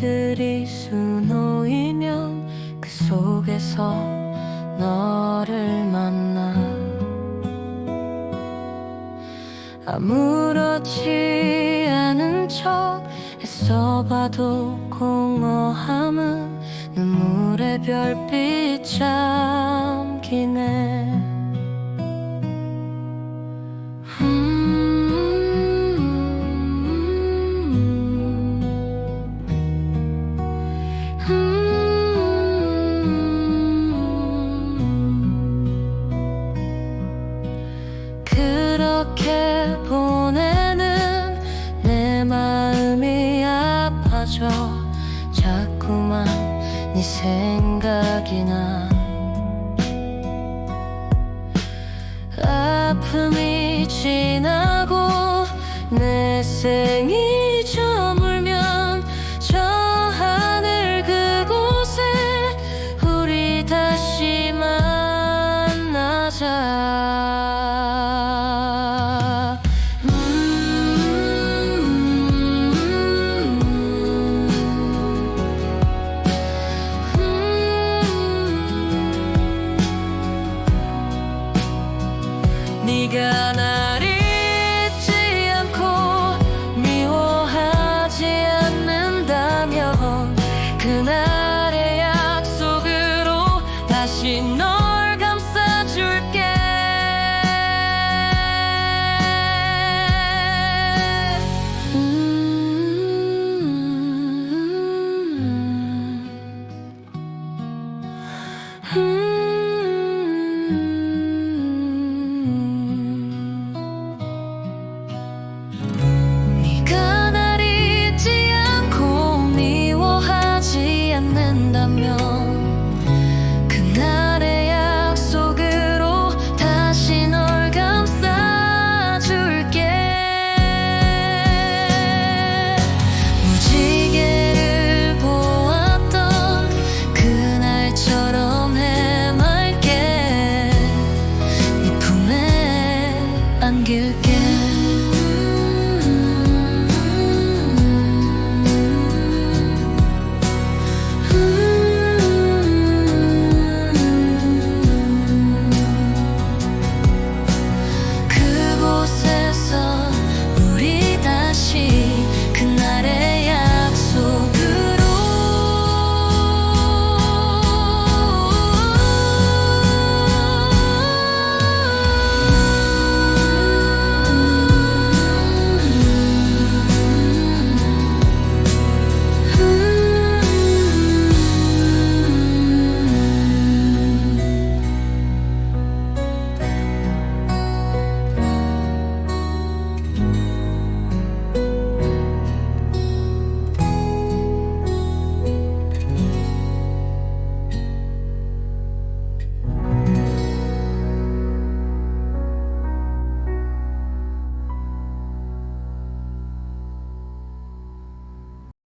별들이 수놓이면 그 속에서 너를 만나. 아무렇지 않은 척 애써봐도 공허함은 눈물의 별빛 잠기네 멈춰. 자꾸만 네 생각이 나. 아픔이 지나고 내 생이 저물면 저 하늘 그곳에 우리 다시 만나자. 秒